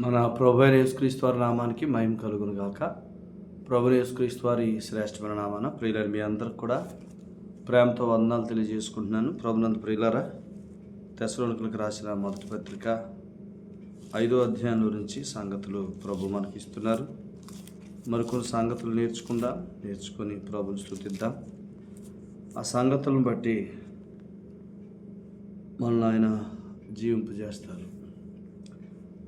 మన ప్రభు యేసుక్రీస్తు వారి నామానికి మహిమ కలుగును గాక. ప్రభు యేసుక్రీస్తు వారి శ్రేష్టమైన నామాన ప్రియులారు మీ అందరికి కూడా ప్రేమతో వందనాలు తెలియజేసుకుంటున్నాను. ప్రభునంద ప్రియులరా తెసలోనికులకు రాసిన మొదటి పత్రిక ఐదో అధ్యాయం గురించి సంగతులు ప్రభు మనకి ఇస్తున్నారు. మరికొన్ని సంగతులు నేర్చుకుందాం నేర్చుకొని ప్రభుని స్థుతిద్దాం. ఆ సంగతులను బట్టి మనల్ని ఆయన జీవింపజేస్తారు.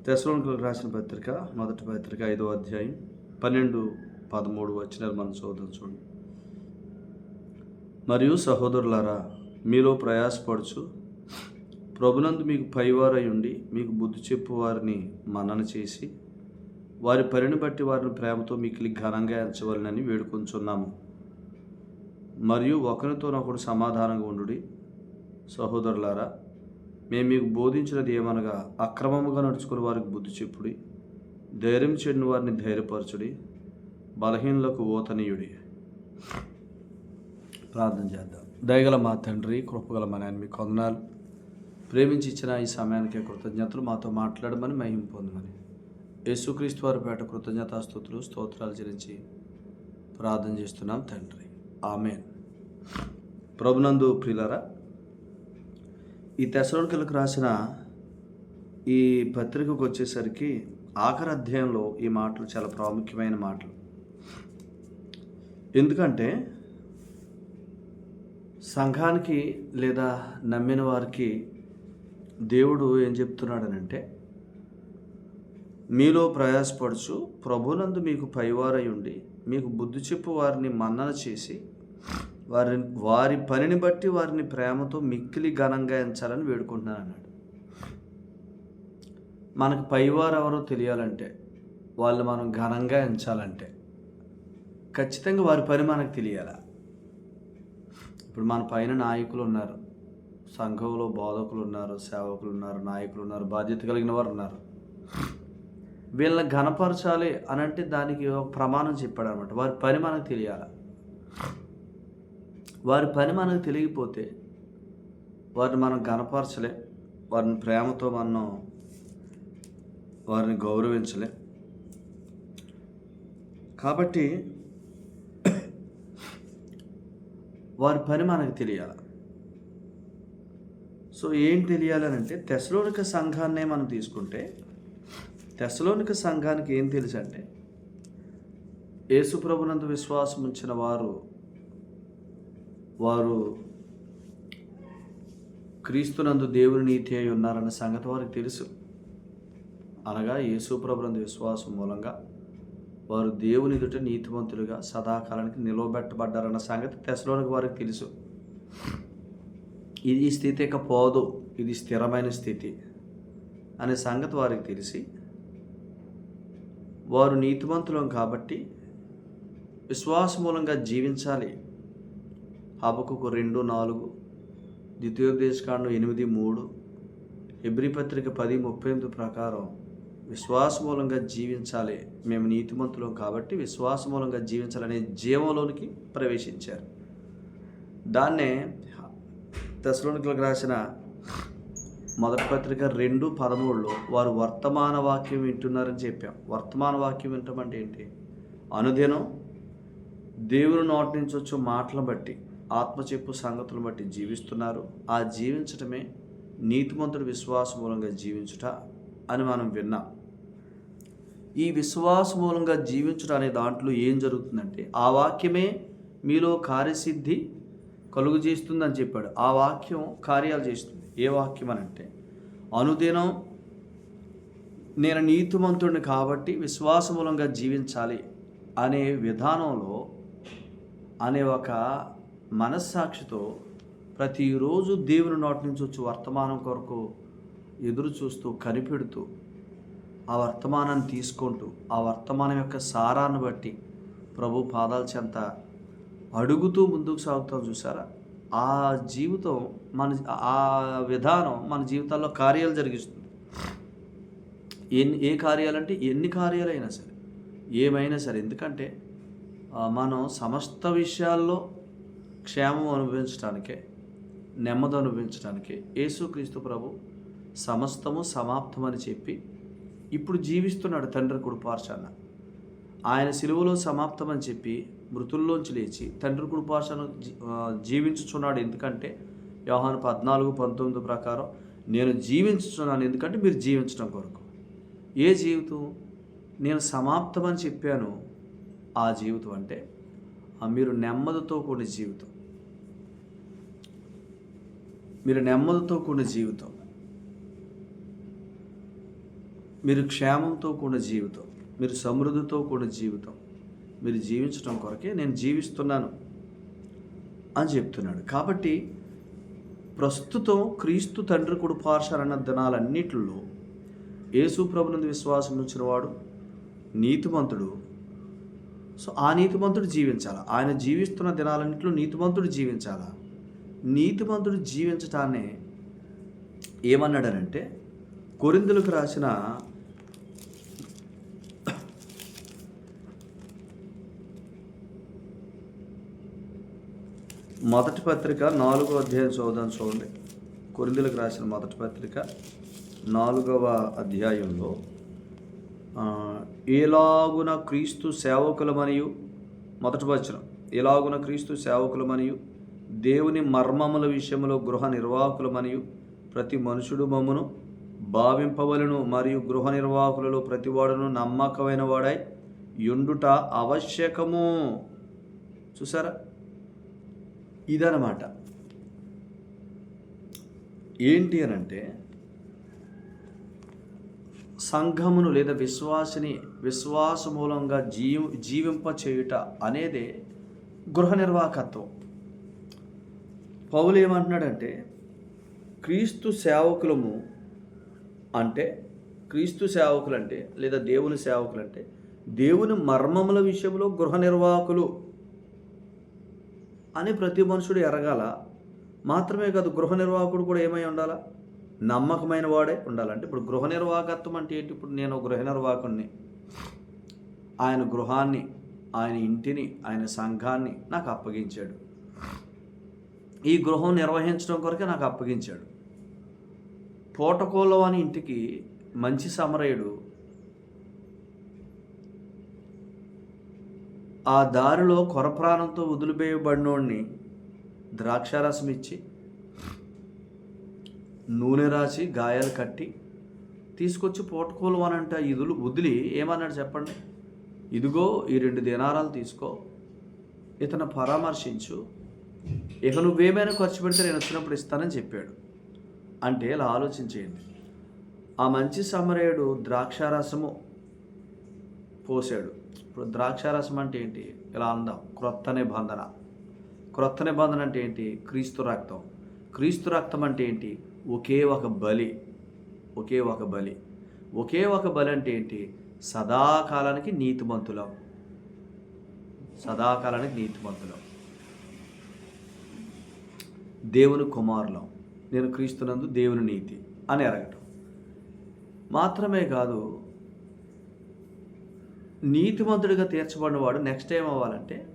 తెసలోనికులకు రాసిన పత్రిక మొదటి పత్రిక ఐదో అధ్యాయం పన్నెండు పదమూడు వచ్చినారు మనం చూద్దాం చూడండి. మరియు సహోదరులారా మీలో ప్రయాసపడుచు ప్రభునందు మీకు పైవారై ఉండి మీకు బుద్ధి చెప్పు వారిని మనన చేసి వారి పనిని బట్టి వారిని ప్రేమతో మికిలి ఘనంగా ఎంచవలనని వేడుకొంచున్నాము. మరియు ఒకరితోనొకడు సమాధానంగా ఉండు సహోదరులారా మేము మీకు బోధించినది ఏమనగా అక్రమముగా నడుచుకుని వారికి బుద్ధి చెప్పుడి ధైర్యం చెడిన వారిని ధైర్యపరచుడి బలహీనులకు ఓతనీయుడి. ప్రార్థన చేద్దాం. దయగల మా తండ్రి కృపగల మా నాయన మీకు కొందనాలు ప్రేమించి ఇచ్చిన ఈ సమయానికి కృతజ్ఞతలు మాతో మాట్లాడమని మహిం పొందమని. యేసుక్రీస్తు వారి పేట కృతజ్ఞతాస్తుతులు స్తోత్రాలు చెల్లించి ప్రార్థన చేస్తున్నాం తండ్రి. ఆమెన్. ప్రభునందు ప్రిలరా ఈ తెసలోనికలకు రాసిన ఈ పత్రికకు వచ్చేసరికి ఆఖరి అధ్యాయంలో ఈ మాటలు చాలా ప్రాముఖ్యమైన మాటలు. ఎందుకంటే సంఘానికి లేదా నమ్మిన వారికి దేవుడు ఏం చెప్తున్నాడనంటే మీలో ప్రయాసపడుచు ప్రభునందు మీకు పైవారై ఉండి మీకు బుద్ధి చెప్పు వారిని మన్నన చేసి వారి వారి పనిని బట్టి వారిని ప్రేమతో మిక్కిలి ఘనంగా ఎంచాలని వేడుకుంటున్నాను అన్నాడు. మనకు పైవారు ఎవరో తెలియాలంటే వాళ్ళు మనం ఘనంగా ఎంచాలంటే ఖచ్చితంగా వారి పని మనకు తెలియాలా? ఇప్పుడు మన పైన నాయకులు ఉన్నారు. సంఘంలో బోధకులు ఉన్నారు సేవకులు ఉన్నారు నాయకులు ఉన్నారు బాధ్యత కలిగిన వారు ఉన్నారు. వీళ్ళని ఘనపరచాలి అని అంటే దానికి ఒక ప్రమాణం చెప్పాడు అనమాట వారి పని మనకు తెలియాలి? వారి పని మనకు తెలియకపోతే వారిని మనం ఘనపరచలే వారిని ప్రేమతో మనం వారిని గౌరవించలే. కాబట్టి వారి పని మనకు తెలియాలి. సో ఏం తెలియాలి అంటే తెసలోనిక సంఘాన్నే మనం తీసుకుంటే తెసలోనిక సంఘానికి ఏం తెలుసు అంటే యేసుప్రభునందు విశ్వాసం ఉంచిన వారు వారు క్రీస్తునందు దేవుని నీతి అయి ఉన్నారన్న సంగతి వారికి తెలుసు. అనగా యేసుప్రభునందు విశ్వాసం మూలంగా వారు దేవుని ఎదుట నీతివంతులుగా సదాకాలానికి నిలవబెట్టబడ్డారన్న సంగతి తెసలోనికి వారికి తెలుసు. ఇది ఈ స్థితి ఇక పోదు. ఇది స్థిరమైన స్థితి అనే సంగతి వారికి తెలిసి వారు నీతివంతులం కాబట్టి విశ్వాసమూలంగా జీవించాలి. హబకుకు రెండు నాలుగు ద్వితీయోపదేశకాండం ఎనిమిది మూడు ఎబ్రి పత్రిక పది ముప్పై ఎనిమిది ప్రకారం విశ్వాసమూలంగా జీవించాలి. మేము నీతిమంతులం కాబట్టి విశ్వాసమూలంగా జీవించాలనే జీవంలోనికి ప్రవేశించారు. దాన్నే దశలోనికి రాసిన మొదటి పత్రిక రెండు పదమూడులో వారు వర్తమాన వాక్యం వింటున్నారని చెప్పాం. వర్తమాన వాక్యం వింటామంటే ఏంటి? అనుదినం దేవుని నోటి నుంచి వచ్చే మాటలను బట్టి ఆత్మచెప్పు సంగతులను బట్టి జీవిస్తున్నారు. ఆ జీవించటమే నీతిమంతుడు విశ్వాస మూలంగా జీవించుట అని మనం విన్నాం. ఈ విశ్వాస మూలంగా జీవించుట అనే దాంట్లో ఏం జరుగుతుందంటే ఆ వాక్యమే మీలో కార్యసిద్ధి కలుగు చేస్తుందని చెప్పాడు. ఆ వాక్యం కార్యాలు చేస్తుంది. ఏ వాక్యం అని అంటే అనుదినం నేను నీతిమంతుడిని కాబట్టి విశ్వాస మూలంగా జీవించాలి అనే విధానంలో అనే ఒక మనస్సాక్షితో ప్రతిరోజు దేవుని నోటి నుంచి వచ్చి వర్తమానం కొరకు ఎదురు చూస్తూ కనిపెడుతూ ఆ వర్తమానాన్ని తీసుకుంటూ ఆ వర్తమానం యొక్క సారాన్ని బట్టి ప్రభు పాదాల చెంత అడుగుతూ ముందుకు సాగుతాం చూసారా? ఆ జీవితం మన ఆ విధానం మన జీవితాల్లో కార్యాలు జరిగిస్తుంది. ఎన్ని ఏ కార్యాలంటే ఎన్ని కార్యాలైనా సరే ఏమైనా సరే. ఎందుకంటే మనం సమస్త విషయాల్లో క్షేమం అనుభవించడానికే నెమ్మది అనుభవించడానికే యేసుక్రీస్తు ప్రభు సమస్తము సమాప్తమని చెప్పి ఇప్పుడు జీవిస్తున్నాడు తండ్రి కుడిపార్శాన ఆయన సిలువలో సమాప్తమని చెప్పి మృతుల్లోంచి లేచి తండ్రి కుడిపార్శాను జీవించుచున్నాడు. ఎందుకంటే వ్యవహాన్ పద్నాలుగు పంతొమ్మిది ప్రకారం నేను జీవించుచున్నాను. ఎందుకంటే మీరు జీవించడం కొరకు. ఏ జీవితం? నేను సమాప్తమని చెప్పాను. ఆ జీవితం అంటే మీరు నెమ్మదితో కూడిన జీవితం. మీరు నెమ్మదితో కూడిన జీవితం. మీరు క్షేమంతో కూడిన జీవితం. మీరు సమృద్ధితో కూడిన జీవితం. మీరు జీవించడం కొరకే నేను జీవిస్తున్నాను అని చెప్తున్నాడు. కాబట్టి ప్రస్తుతం క్రీస్తు తండ్రి కుడి పార్శాలన్న దినాలన్నిటిలో యేసు ప్రభునందు విశ్వాసం ఉంచిన వాడు నీతిమంతుడు సో ఆ నీతిమంతుడు జీవించాలి? ఆయన జీవిస్తున్న దినాలన్నింటిలో నీతిమంతుడు జీవించాలా? నీతిమంతుడు జీవించటాన్ని ఏమన్నాడనంటే కొరిందులకు రాసిన మొదటి పత్రిక నాలుగో అధ్యాయం చదువుదాం చూడండి. కొరిందులకు రాసిన మొదటి పత్రిక నాలుగవ అధ్యాయంలో ఏలాగున క్రీస్తు సేవకులమనియు మొదటి వచనం ఎలాగున క్రీస్తు సేవకులమనియు దేవుని మర్మముల విషయంలో గృహ నిర్వాహకులమనియు ప్రతి మనుషుడు మమ్మును భావింపవలను మరియు గృహ నిర్వాహకులలో ప్రతివాడును నమ్మకమైన వాడై యుండుట ఆవశ్యకము. చూసారా? ఇదనమాట ఏంటి అని అంటే సంఘమును లేదా విశ్వాసిని విశ్వాస మూలంగా జీవ జీవింప చేయుట అనేదే గృహ నిర్వాహకత్వం. పౌలు ఏమంటున్నాడంటే క్రీస్తు సేవకులము అంటే క్రీస్తు సేవకులు అంటే లేదా దేవుని సేవకులు అంటే దేవుని మర్మముల విషయంలో గృహ నిర్వాహకులు అని ప్రతి మనుషుడు ఎరగాల. మాత్రమే కాదు గృహ నిర్వాహకుడు కూడా ఏమై ఉండాలా? నమ్మకమైన వాడే ఉండాలంటే ఇప్పుడు గృహ నిర్వాహకత్వం అంటే ఏంటి? ఇప్పుడు నేను గృహ నిర్వాహకుణ్ణి. ఆయన గృహాన్ని ఆయన ఇంటిని ఆయన సంఘాన్ని నాకు అప్పగించాడు. ఈ గృహం నిర్వహించడం కొరకే నాకు అప్పగించాడు. తోటకోలం అని ఇంటికి మంచి సమరయుడు ఆ దారిలో కొరప్రాణంతో వదిలిపేయబడినోడిని ద్రాక్షారసం ఇచ్చి నూనె రాసి గాయాలు కట్టి తీసుకొచ్చి పోటకోలు అనంట ఇదులు వదిలి ఏమన్నాడు చెప్పండి? ఇదిగో ఈ రెండు దినారాలు తీసుకో ఇతను పరామర్శించు. ఇక నువ్వేమైనా ఖర్చు పెడితే నేను వచ్చినప్పుడు ఇస్తానని చెప్పాడు. అంటే ఇలా ఆలోచించేయండి. ఆ మంచి సమరయుడు ద్రాక్షారసము పోసాడు. ఇప్పుడు ద్రాక్షారసం అంటే ఏంటి? ఇలా అందాం. క్రొత్త నిబంధన. క్రొత్త నిబంధన అంటే ఏంటి? క్రీస్తు రక్తం. క్రీస్తు రక్తం అంటే ఏంటి? ఒకే ఒక బలి ఒకే ఒక బలి. ఒకే ఒక బలి అంటే ఏంటి? సదాకాలానికి నీతిమంతులం. సదాకాలానికి నీతిమంతులం. దేవుని కుమారులం. నేను క్రీస్తునందు దేవుని నీతి అని ఎరగటం మాత్రమే కాదు నీతిమంతుడిగా తీర్చబడినవాడు నెక్స్ట్ ఏం అవ్వాలంటే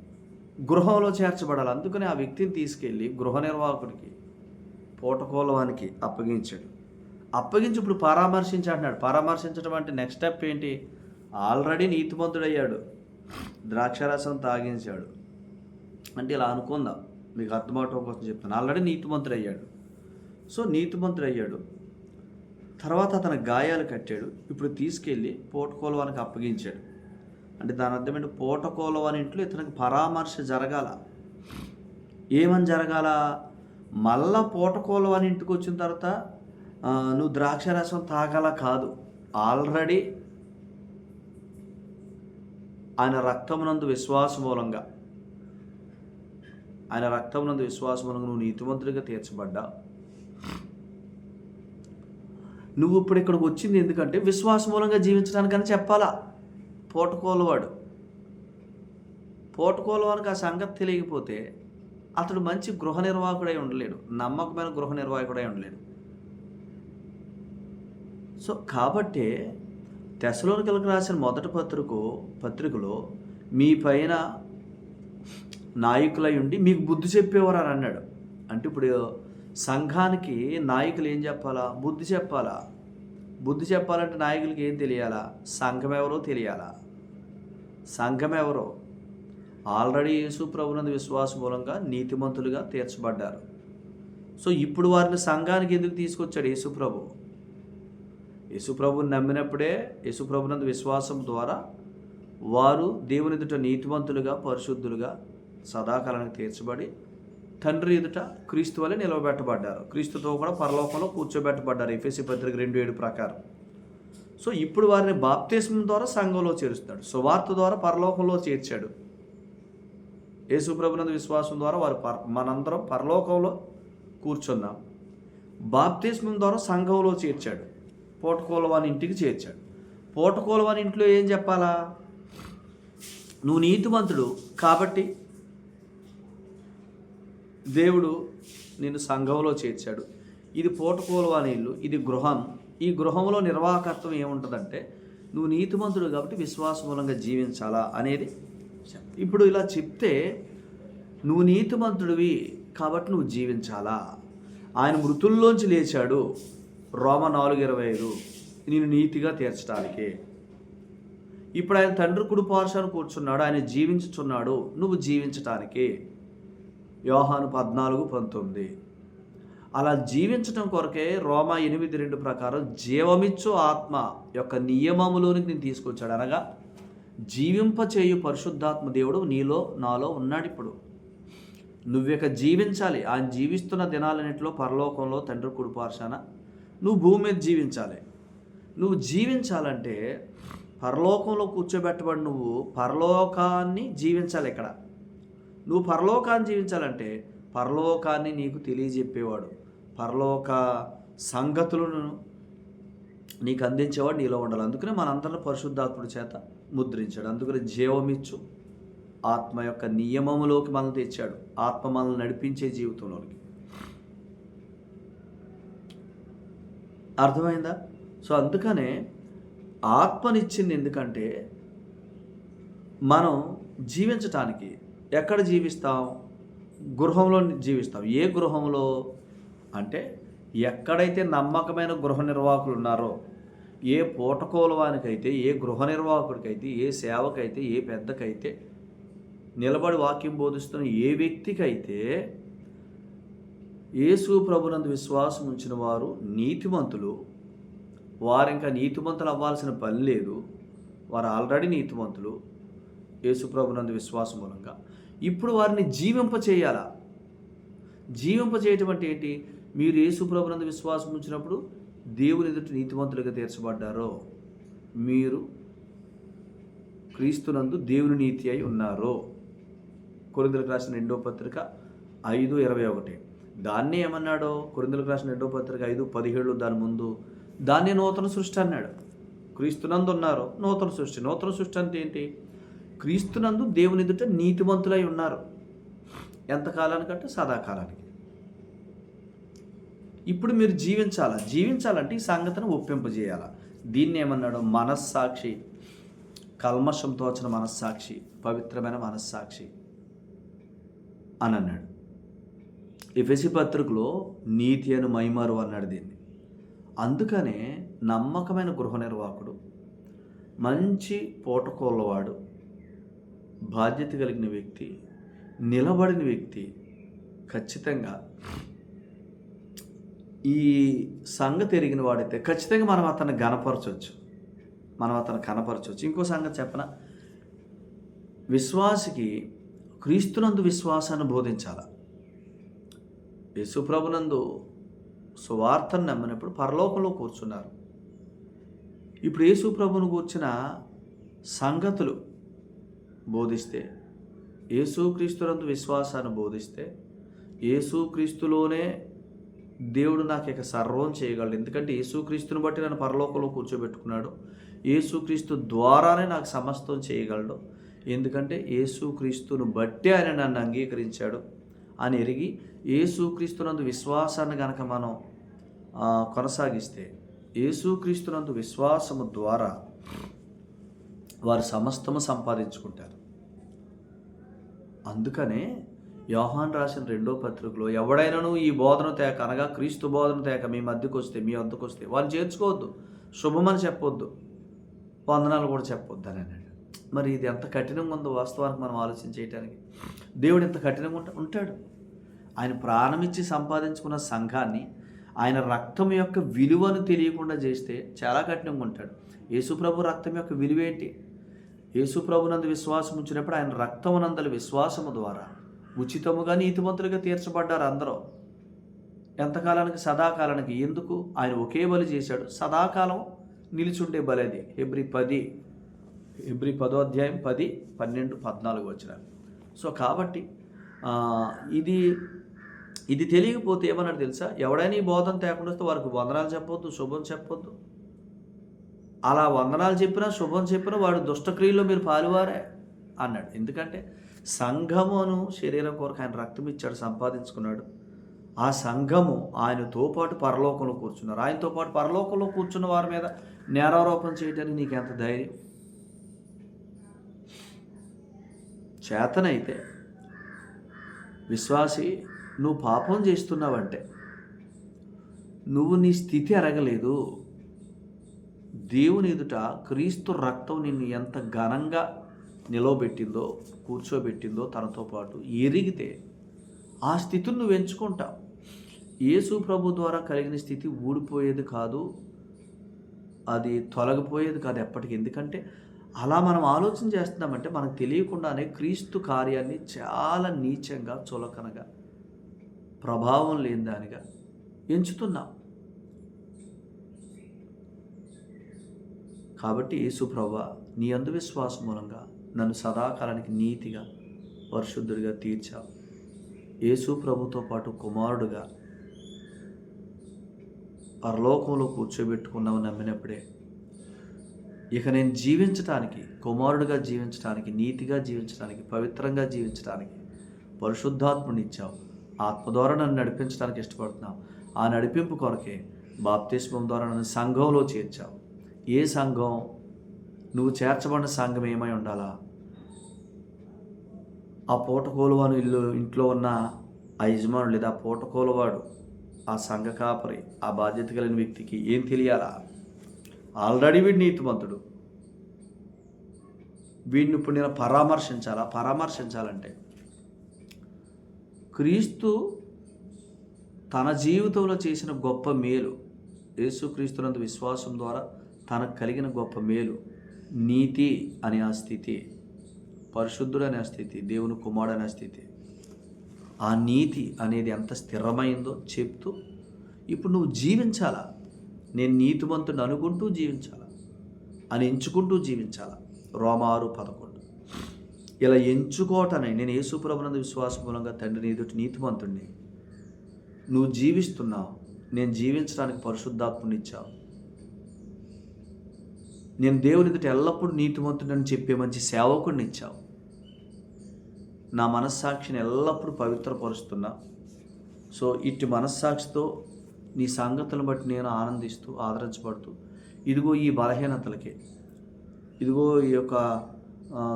గృహంలో చేర్చబడాలి. అందుకని ఆ వ్యక్తిని తీసుకెళ్ళి గృహ నిర్వాహకుడికి పూటకోలవానికి అప్పగించాడు. అప్పగించి ఇప్పుడు పరామర్శించి అంటున్నాడు పరామర్శించడం అంటే నెక్స్ట్ స్టెప్ ఏంటి? ఆల్రెడీ నీతిమంతుడయ్యాడు. ద్రాక్షారసం తాగించాడు. అంటే ఇలా అనుకుందాం. మీకు అర్థమవటం కోసం చెప్తాను ఆల్రెడీ నీతిమంతుడు అయ్యాడు సో నీతిమంతుడయ్యాడు. తర్వాత అతను గాయాలు కట్టాడు. ఇప్పుడు తీసుకెళ్ళి పోటకోలవానికి అప్పగించాడు. అంటే దాని అర్థం ఏంటి? పోటకోలవాని ఇంట్లో ఇతనికి పరామర్శ జరగాల. ఏమని జరగాల? మళ్ళా అని ఇంటికి వచ్చిన తర్వాత నువ్వు ద్రాక్ష రసం తాగల కాదు. ఆల్రెడీ ఆయన రక్తమునందు విశ్వాస మూలంగా ఆయన రక్తమునందు విశ్వాస మూలంగా నువ్వు నీతిమంతుడిగా తీర్చబడ్డా. నువ్వు ఇప్పుడు ఇక్కడికి వచ్చింది ఎందుకంటే విశ్వాస మూలంగా జీవించడానికని చెప్పాలా? పోటుకోలవాడు పోటుకోలవానికి ఆ సంగతి తెలియకపోతే అతడు మంచి గృహ నిర్వాహకుడై ఉండలేడు నమ్మకమైన గృహ నిర్వాహకుడై ఉండలేడు. సో కాబట్టి తెసలోనికలకు రాసిన మొదటి పత్రిక పత్రికలో మీ పైన నాయకులై ఉండి మీకు బుద్ధి చెప్పేవారు అని అన్నాడు. అంటే ఇప్పుడు సంఘానికి నాయకులు ఏం చెప్పాలా? బుద్ధి చెప్పాలా? బుద్ధి చెప్పాలంటే నాయకులకి ఏం తెలియాలా? సంఘం ఎవరో తెలియాలా? సంఘం ఎవరో? ఆల్రెడీ యేసు ప్రభునందు విశ్వాస మూలంగా నీతిమంతులుగా తీర్చబడ్డారు. సో ఇప్పుడు వారిని సంఘానికి ఎందుకు తీసుకొచ్చాడు యేసుప్రభు యేసుప్రభుని నమ్మినప్పుడే యేసుప్రభునందు విశ్వాసం ద్వారా వారు దేవుని ఎదుట నీతివంతులుగా పరిశుద్ధులుగా సదాకాలానికి తీర్చబడి తండ్రి ఎదుట క్రీస్తు వల్ల నిలవబెట్టబడ్డారు. క్రీస్తుతో కూడా పరలోకంలో కూర్చోబెట్టబడ్డారు. ఎఫ్ఎస్సి పత్రిక రెండు ఏడు ప్రకారం. సో ఇప్పుడు వారిని బాప్తిస్మం ద్వారా సంఘంలో చేరుస్తాడు సువార్త ద్వారా పరలోకంలో చేర్చాడు. యేసుప్రభునందు విశ్వాసం ద్వారా వారు మనందరం పరలోకంలో కూర్చున్నాం. బాప్తిస్మం ద్వారా సంఘంలో చేర్చాడు. పోటకోలవాని ఇంటికి చేర్చాడు. పోటకోలవాని ఇంట్లో ఏం చెప్పాలా? నువ్వు నీతిమంతుడు కాబట్టి దేవుడు నిన్ను సంఘంలో చేర్చాడు. ఇది పోటకోలవాని ఇల్లు ఇది గృహం. ఈ గృహంలో నిర్వాహకత్వం ఏముంటుందంటే నువ్వు నీతిమంతుడు కాబట్టి విశ్వాసమూలంగా జీవించాలా అనేది ఇప్పుడు ఇలా చెప్తే నువ్వు నీతిమంతుడివి కాబట్టి నువ్వు జీవించాలా? ఆయన మృతుల్లోంచి లేచాడు. రోమ నాలుగు ఇరవై ఐదు. నేను నీతిగా తీర్చడానికి ఇప్పుడు ఆయన తండ్రి కుడి పార్శ్వాన్ని కూర్చున్నాడు. ఆయన జీవించుచున్నాడు. నువ్వు జీవించటానికి. యోహాను పద్నాలుగు పంతొమ్మిది. అలా జీవించటం కొరకే రోమా ఎనిమిది రెండు ప్రకారం జీవమిచ్చు ఆత్మ యొక్క నియమములోనికి నేను తీసుకొచ్చాడు. అనగా జీవింపచేయు పరిశుద్ధాత్మ దేవుడు నీలో నాలో ఉన్నాడు ఇప్పుడు. నువ్విక జీవించాలి. ఆయన జీవిస్తున్న దినాలన్నింటిలో పరలోకంలో తండ్రి కుడిపార్శాన నువ్వు భూమి మీద జీవించాలి. నువ్వు జీవించాలంటే పరలోకంలో కూర్చోబెట్టబడి నువ్వు పరలోకాన్ని జీవించాలి ఇక్కడ. నువ్వు పరలోకాన్ని జీవించాలంటే పరలోకాన్ని నీకు తెలియజెప్పేవాడు. పరలోక సంగతులను నీకు అందించేవాడు నీలో ఉండాలి. అందుకనే మనందరం పరిశుద్ధాత్ముడి చేత ముద్రించాడు. అందుకని జీవమిచ్చు. ఆత్మ యొక్క నియమములోకి మనల్ని తెచ్చాడు. ఆత్మ మనల్ని నడిపించే జీవితంలోకి అర్థమైందా? సో అందుకనే ఆత్మనిచ్చింది ఎందుకంటే మనం జీవించటానికి ఎక్కడ జీవిస్తాం? గృహంలో జీవిస్తాం. ఏ గృహంలో? అంటే ఎక్కడైతే నమ్మకమైన గృహ నిర్వాహకులు ఉన్నారో ఏ పూటకోలవానికైతే ఏ గృహ నిర్వాహకుడికైతే ఏ సేవకైతే ఏ పెద్దకైతే నిలబడి వాక్యం బోధిస్తున్న ఏ వ్యక్తికైతే యేసు ప్రభునందు విశ్వాసం ఉంచిన వారు నీతిమంతులు వారు ఇంకా నీతిమంతులు అవ్వాల్సిన పని లేదు వారు ఆల్రెడీ నీతిమంతులు యేసు ప్రభునందు విశ్వాసం మూలంగా. ఇప్పుడు వారిని జీవింప చేయాలా జీవింప చేయటం అంటే ఏంటి? మీరు యేసు విశ్వాసం ఉంచినప్పుడు దేవుని ఎదుటి నీతివంతులుగా తీర్చబడ్డారో మీరు క్రీస్తునందు దేవుని నీతి అయి ఉన్నారో. కొరిందులకు రాసిన రెండో పత్రిక ఐదు ఇరవై ఒకటి. దాన్ని ఏమన్నాడో? కొరిందులకు రాసిన రెండో పత్రిక ఐదు పదిహేడు దాని ముందు దాన్ని నూతన సృష్టి అన్నాడు. క్రీస్తునందు ఉన్నారు. నూతన సృష్టి. నూతన సృష్టి అంటే ఏంటి? క్రీస్తునందు దేవుని ఎదుట నీతిమంతులై ఉన్నారు. ఎంతకాలానికంటే సదాకాలానికి. ఇప్పుడు మీరు జీవించాలా? జీవించాలంటే ఈ సంగతిని ఒప్పింపజేయాలా? దీన్ని ఏమన్నాడు? మనస్సాక్షి. కల్మషంతో వచ్చిన మనస్సాక్షి. పవిత్రమైన మనస్సాక్షి అని అన్నాడు ఎఫెసి పత్రికలో నీతి అని మైమారు అన్నాడు దీన్ని. అందుకనే నమ్మకమైన గృహ నిర్వాహకుడు మంచి పూటకోళ్ళవాడు బాధ్యత కలిగిన వ్యక్తి నిలబడిన వ్యక్తి ఖచ్చితంగా ఈ సంగతి ఎరిగిన వాడైతే ఖచ్చితంగా మనం అతన్ని గనపరచవచ్చు మనం అతను కనపరచవచ్చు. ఇంకో సంగతి చెప్పన? విశ్వాసికి క్రీస్తునందు విశ్వాసాన్ని బోధించాల. యేసుప్రభునందు సువార్తను నమ్మినప్పుడు పరలోకంలో కూర్చున్నారు. ఇప్పుడు యేసుప్రభును కూర్చిన సంగతులు బోధిస్తే యేసుక్రీస్తునందు విశ్వాసాన్ని బోధిస్తే యేసుక్రీస్తులోనే దేవుడు నాకు ఇక సర్వం చేయగలడు. ఎందుకంటే యేసుక్రీస్తుని బట్టి నన్ను పరలోకంలో కూర్చోబెట్టుకున్నాడు. యేసుక్రీస్తు ద్వారానే నాకు సమస్తం చేయగలడు. ఎందుకంటే యేసుక్రీస్తును బట్టి ఆయన నన్ను అంగీకరించాడు అని ఎరిగి యేసుక్రీస్తునందు విశ్వాసాన్ని గనక మనం కొనసాగిస్తే యేసుక్రీస్తునందు విశ్వాసము ద్వారా వారు సమస్తము సంపాదించుకుంటారు. అందుకనే యోహాన్ రాసిన రెండో పత్రికలో ఎవడైనాను ఈ బోధన తేక అనగా క్రీస్తు బోధన తేక మీ మధ్యకు వస్తే మీ వద్దకు వస్తే వాళ్ళు చేర్చుకోవద్దు శుభమని చెప్పొద్దు వందనాలు కూడా చెప్పొద్దు అని అన్నాడు. మరి ఇది ఎంత కఠినంగా ఉందో వాస్తవానికి మనం ఆలోచన చేయడానికి దేవుడు ఎంత కఠినంగా ఉంటా ఉంటాడు. ఆయన ప్రాణమిచ్చి సంపాదించుకున్న సంఘాన్ని ఆయన రక్తం యొక్క విలువను తెలియకుండా చేస్తే చాలా కఠినంగా ఉంటాడు. యేసుప్రభు రక్తం యొక్క విలువ ఏంటి యేసుప్రభునందు విశ్వాసం ఉంచినప్పుడు ఆయన రక్తమునందల విశ్వాసము ద్వారా ఉచితముగా నీతిమంతులుగా తీర్చబడ్డారు అందరూ. ఎంతకాలానికి? సదాకాలానికి. ఎందుకు? ఆయన ఒకే బలి చేశాడు. సదాకాలం నిలిచుండే బలి అది. ఎబ్రి పది. ఎబ్రి పదో అధ్యాయం పది పన్నెండు పద్నాలుగు వచ్చిన సో కాబట్టి ఇది ఇది తెలియకపోతే ఏమన్నాడు తెలుసా? ఎవడైనా ఈ బోధన తేకుండా వస్తే వారికి వందనాలు చెప్పొద్దు శుభం చెప్పొద్దు. అలా వందనాలు చెప్పినా శుభం చెప్పినా వాడు దుష్టక్రియలో మీరు పాలువారే అన్నాడు. ఎందుకంటే సంఘమును శరీరం కొరకు ఆయన రక్తం ఇచ్చాడు సంపాదించుకున్నాడు. ఆ సంఘము ఆయనతో పాటు పరలోకంలో కూర్చున్నారు. ఆయనతో పాటు పరలోకంలో కూర్చున్న వారి మీద నేరారోపణ చేయడానికి నీకు ఎంత ధైర్యం? చేతనైతే విశ్వాసి నువ్వు పాపం చేస్తున్నావంటే నువ్వు నీ స్థితి అరగలేదు దేవుని ఎదుట క్రీస్తు రక్తం నిన్ను ఎంత ఘనంగా నిలవబెట్టిందో కూర్చోబెట్టిందో తనతో పాటు ఎరిగితే ఆ స్థితిని నువ్వు ఎంచుకుంటావు. యేసు ప్రభు ద్వారా కలిగిన స్థితి ఊడిపోయేది కాదు అది తొలగిపోయేది కాదు ఎప్పటికీ. ఎందుకంటే అలా మనం ఆలోచన చేస్తున్నామంటే మనకు తెలియకుండానే క్రీస్తు కార్యాన్ని చాలా నీచంగా చులకనగా ప్రభావం లేని దానిగా ఎంచుతున్నాం. కాబట్టి యేసు నీ అంధవిశ్వాసం మూలంగా నన్ను సదాకాలానికి నీతిగా పరిశుద్ధుడిగా తీర్చావు. యేసు ప్రభుతో పాటు కుమారుడుగా పరలోకంలో కూర్చోబెట్టుకున్నావు నమ్మినప్పుడే. ఇక నేను జీవించటానికి కుమారుడిగా జీవించడానికి నీతిగా జీవించడానికి పవిత్రంగా జీవించడానికి పరిశుద్ధాత్మనిచ్చావు. ఆత్మ ద్వారా నన్ను నడిపించడానికి ఇష్టపడుతున్నావు. ఆ నడిపింపు కొరకే బాప్తిస్మం ద్వారా నన్ను సంఘంలో చేర్చావు. ఏ సంఘం? నువ్వు చేర్చబడిన సంఘం ఏమై ఉండాలా? ఆ పూటకోలువాను ఇల్లు ఇంట్లో ఉన్న ఆ యజమానుడు లేదా ఆ పూటకోలువాడు ఆ సంఘ కాపరి ఆ బాధ్యత కలిగిన వ్యక్తికి ఏం తెలియాలా? ఆల్రెడీ వీడు నీతిమంతుడు. వీడిని ఇప్పుడు నేను పరామర్శించాలా? పరామర్శించాలంటే క్రీస్తు తన జీవితంలో చేసిన గొప్ప మేలు యేసుక్రీస్తునందు విశ్వాసం ద్వారా తనకు కలిగిన గొప్ప మేలు నీతి అనే ఆ స్థితి. పరిశుద్ధుడనే స్థితి దేవుని కుమారుడనే ఆ స్థితి. ఆ నీతి అనేది ఎంత స్థిరమైందో చెప్తూ ఇప్పుడు నువ్వు జీవించాలా? నేను నీతిమంతుని అనుకుంటూ జీవించాలా? అని ఎంచుకుంటూ జీవించాలా? రోమారు పదకొండు. ఇలా ఎంచుకోవటానే నేను యేసుప్రభునందు విశ్వాస మూలంగా తండ్రిని ఎదుటి నీతిమంతుడిని నువ్వు జీవిస్తున్నావు. నేను జీవించడానికి పరిశుద్ధాత్మనిచ్చావు నేను దేవుని ఎదుట ఎల్లప్పుడూ నీతిమంతుడని చెప్పే మంచి సేవకుడిని ఇచ్చావు. నా మనస్సాక్షిని ఎల్లప్పుడూ పవిత్రపరుస్తున్నా. సో ఇట్టి మనస్సాక్షితో నీ సంగతులను బట్టి నేను ఆనందిస్తూ ఆదరించబడుతూ ఇదిగో ఈ బలహీనతలకి ఇదిగో ఈ యొక్క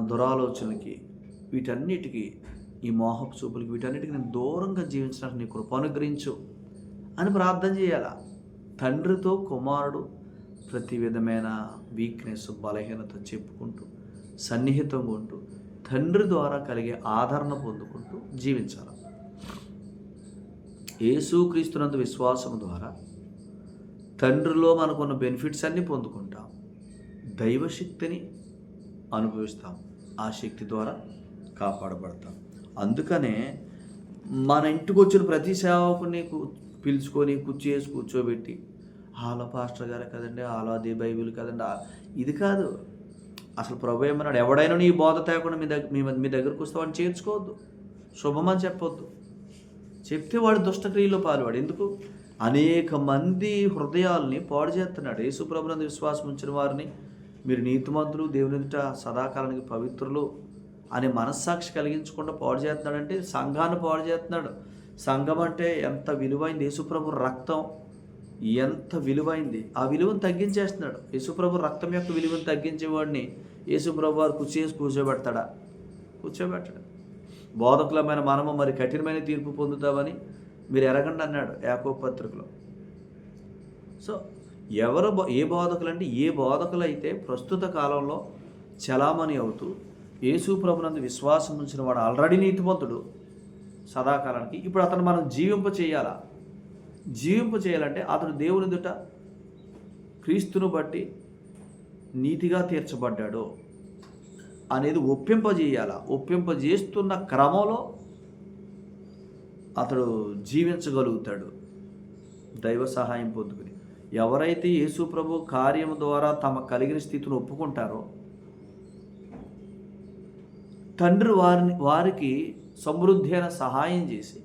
దురాలోచనలకి వీటన్నిటికీ ఈ మోహపు చూపులకి వీటన్నిటికీ నేను దూరంగా జీవించడానికి నీ కృప అనుగ్రహించు అని ప్రార్థన చేయాలా. తండ్రితో కుమారుడు ప్రతి విధమైన వీక్నెస్ బలహీనత చెప్పుకుంటూ సన్నిహితంగా ఉంటూ తండ్రి ద్వారా కలిగే ఆదరణ పొందుకుంటూ జీవించాలి. యేసుక్రీస్తునందు విశ్వాసం ద్వారా తండ్రిలో మనకున్న బెనిఫిట్స్ అన్నీ పొందుకుంటాం. దైవశక్తిని అనుభవిస్తాం. ఆ శక్తి ద్వారా కాపాడబడతాం. అందుకనే మన ఇంటికి వచ్చిన ప్రతి సేవకుని పిలుచుకొని కుర్చీ వేసి కూర్చోబెట్టి ఆలో పాస్టర్ గారే కదండి ఆలో అదే బైబిల్ కదండి ఇది కాదు. అసలు ప్రభు ఏమన్నాడు? ఎవడైనా నీ బోధ తేకుండా మీ దగ్గర మీ మీ దగ్గరకు వస్తే వాడిని చేర్చుకోవద్దు. శుభమని చెప్పొద్దు. చెప్తే వాడు దుష్టక్రియలో పాల్వాడు ఎందుకు? అనేక మంది హృదయాల్ని పాడు చేస్తున్నాడు. యేసుప్రభునందు విశ్వాసం ఉంచిన వారిని మీరు నీతిమంతులు దేవుని ఎదుట సదాకాలానికి పవిత్రులు అనే మనస్సాక్షి కలిగించకుండా పాడు చేస్తున్నాడంటే సంఘాన్ని పాడు చేస్తున్నాడు. సంఘం అంటే ఎంత విలువైంది? యేసుప్రభు రక్తం ఎంత విలువైంది? ఆ విలువను తగ్గించేస్తున్నాడు. యేసుప్రభు రక్తం యొక్క విలువను తగ్గించేవాడిని యేసుప్రభు వారు కూర్చేసి కూర్చోబెడతాడా? కూర్చోబెట్టడా. బోధకులమైన మనము మరి కఠినమైన తీర్పు పొందుతామని మీరు ఎరగండి అన్నాడు యాకో పత్రికలో. సో ఎవరు బో- ఏ బోధకులు అంటే ఏ బోధకులు అయితే ప్రస్తుత కాలంలో చలామణి అవుతూ యేసు ప్రభునందు విశ్వాసం ఉంచిన వాడు ఆల్రెడీ నీతిమంతుడు సదాకాలానికి ఇప్పుడు అతను మనం జీవింప చేయాలా? జీవింప చేయాలంటే అతను దేవుని దుట క్రీస్తును బట్టి నీతిగా తీర్చబడ్డాడో అనేది ఒప్పింపజేయాల? ఒప్పింపజేస్తున్న క్రమంలో అతడు జీవించగలుగుతాడు. దైవ సహాయం పొందుకుని. ఎవరైతే యేసు ప్రభు కార్యం ద్వారా తమ కలిగిన స్థితిని ఒప్పుకుంటారో తండ్రి వారిని వారికి సమృద్ధి అయిన సహాయం చేసి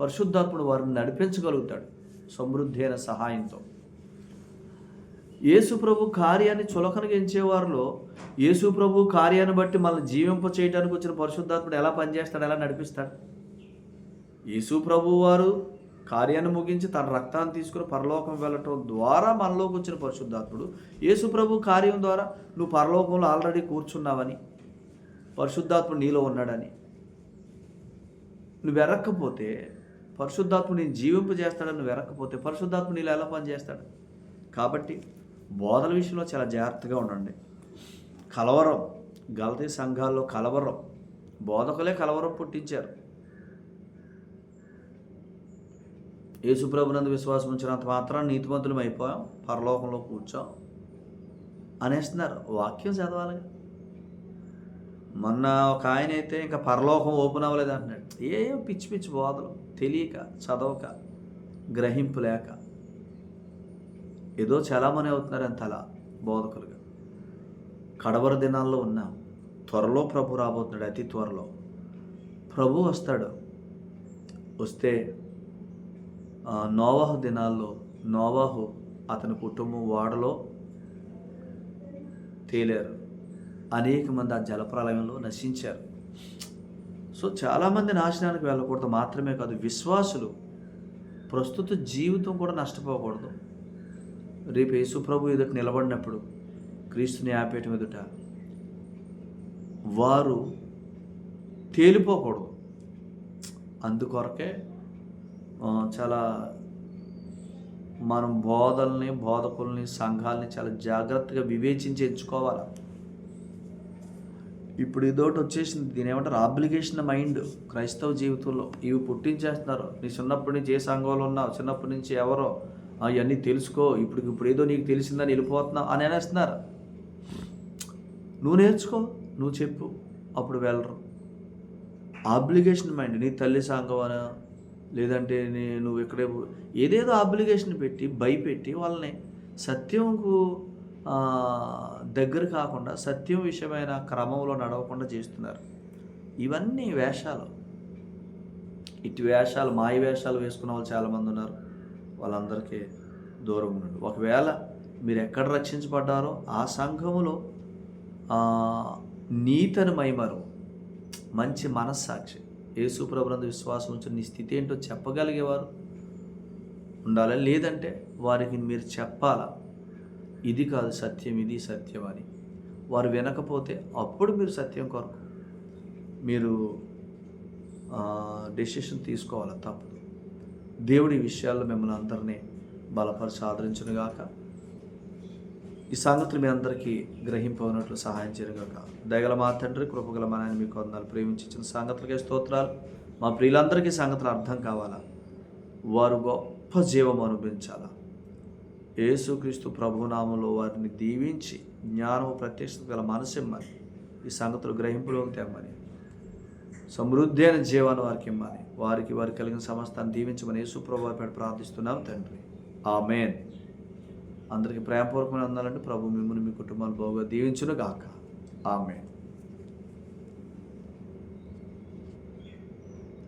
పరిశుద్ధాత్ముడు వారిని నడిపించగలుగుతాడు సమృద్ధి అయిన సహాయంతో. యేసుప్రభు కార్యాన్ని చులకనగా ఎంచేవారిలో యేసుప్రభు కార్యాన్ని బట్టి మనల్ని జీవింప చేయడానికి వచ్చిన పరిశుద్ధాత్ముడు ఎలా పనిచేస్తాడు ఎలా నడిపిస్తాడు? యేసుప్రభు వారు కార్యాన్ని ముగించి తన రక్తాన్ని తీసుకుని పరలోకం వెళ్ళటం ద్వారా మనలోకి వచ్చిన పరిశుద్ధాత్ముడు. యేసుప్రభు కార్యం ద్వారా నువ్వు పరలోకంలో ఆల్రెడీ కూర్చున్నావని పరిశుద్ధాత్ముడు నీలో ఉన్నాడని. నువ్వు వెరక్కపోతే పరిశుద్ధాత్ముడు నేను జీవింపజేస్తాడని నువ్వు వెరక్కపోతే పరిశుద్ధాత్ముడు నీళ్ళు ఎలా పనిచేస్తాడు? కాబట్టి బోధల విషయంలో చాలా జాగ్రత్తగా ఉండండి. కలవరం గలతీ సంఘాల్లో కలవరం. బోధకులే కలవరం పుట్టించారు. యేసుప్రభునందు విశ్వాసం ఉంచినంత మాత్రం నీతిమంతులం అయిపోయాం. పరలోకంలో కూర్చోం. అనేస్తున్నారు. వాక్యం చదవాలి. మొన్న ఒక ఆయన అయితే ఇంకా పరలోకం ఓపెన్ అవ్వలేదు అంటున్నాడు. ఏ పిచ్చి పిచ్చి బోధలు? తెలియక చదవక గ్రహింపు లేక. ఏదో చలామణి అవుతున్నారు అంత అలా బోధకులుగా. కడవర దినాల్లో ఉన్నాం. త్వరలో ప్రభు రాబోతున్నాడు అతి త్వరలో. ప్రభు వస్తాడు. వస్తే నోవాహు దినాల్లో నోవాహు అతని కుటుంబం వాడలో తేలారు. అనేక మంది ఆ జలప్రలయంలో నశించారు. సో చాలామంది నాశనానికి వెళ్ళకూడదు మాత్రమే కాదు విశ్వాసులు ప్రస్తుత జీవితం కూడా నష్టపోకూడదు. రేపు యేసుప్రభు ఎదుట నిలబడినప్పుడు క్రీస్తుని ఆపేయటం ఎదుట వారు తేలిపోకూడదు. అందుకొరకే చాలా మనం బోధల్ని బోధకుల్ని సంఘాలని చాలా జాగ్రత్తగా వివేచించి ఎంచుకోవాలి? ఇప్పుడు ఇదోటి వచ్చేసింది. దీని ఏమంటారు? అప్లికేషన్ మైండ్ క్రైస్తవ జీవితంలో ఇవి పుట్టించేస్తున్నారు. నీ చిన్నప్పటి నుంచి ఏ సంఘంలో ఉన్నావు? చిన్నప్పటి నుంచి ఎవరో అవన్నీ తెలుసుకో ఇప్పుడు ఇప్పుడు ఏదో నీకు తెలిసిందని వెళ్ళిపోతున్నావు అని అనేస్తున్నారు. నువ్వు నేర్చుకో నువ్వు చెప్పు అప్పుడు వెళ్ళరు. ఆబ్లిగేషన్ మైండ్ నీ తల్లి సంఘమన లేదంటే నీ నువ్వు ఇక్కడే ఏదేదో ఆబ్లిగేషన్ పెట్టి భయపెట్టి వాళ్ళని సత్యంకు దగ్గర కాకుండా సత్యం విషయమైన క్రమంలో నడవకుండా చేస్తున్నారు. ఇవన్నీ వేషాలు. ఇటు వేషాలు మాయ వేషాలు వేసుకున్న వాళ్ళు చాలామంది ఉన్నారు. వాళ్ళందరికీ దూరం ఉండండి. ఒకవేళ మీరు ఎక్కడ రక్షించబడ్డారో ఆ సంఘములో నీతని మైమరు మంచి మనస్సాక్షి యేసు ప్రభునందు విశ్వాసం ఉంచిన నీ స్థితి ఏంటో చెప్పగలిగేవారు ఉండాలి? లేదంటే వారికి మీరు చెప్పాలా? ఇది కాదు సత్యం ఇది సత్యం అని. వారు వినకపోతే అప్పుడు మీరు సత్యం కొరకు మీరు డెసిషన్ తీసుకోవాలి? తప్పదు. దేవుడి విషయాల్లో మిమ్మల్ని అందరినీ బలపరిచి ఆదరించునుగాక. ఈ సంగతులు మీ అందరికీ గ్రహింపనట్లు సహాయం చేయగాక దయగల మా తండ్రి కృపగల మా నాయన మీకు వందనాలు ప్రేమించి ఇచ్చిన సంగతులకే స్తోత్రాలు. మా ప్రియులందరికీ సంగతులు అర్థం కావాలా? వారు గొప్ప జీవం అనుభవించాలా? యేసుక్రీస్తు ప్రభునామంలో వారిని దీవించి జ్ఞానము ప్రత్యక్షత గల మనసిమ్మని ఈ సంగతులు గ్రహింపులోకి తెమ్మని సమృద్ధి అయిన జీవాన్ని వారికి ఇమ్మని వారికి వారికి కలిగిన సమస్తాన్ని దీవించమని యేసు ప్రార్థిస్తున్నాం తండ్రి. ఆమెన్. అందరికీ ప్రేమపూర్వకమైన అందాలంటే ప్రభు మిమ్మల్ని మీ కుటుంబాలు బాగుగా దీవించును గాక ఆమెన్.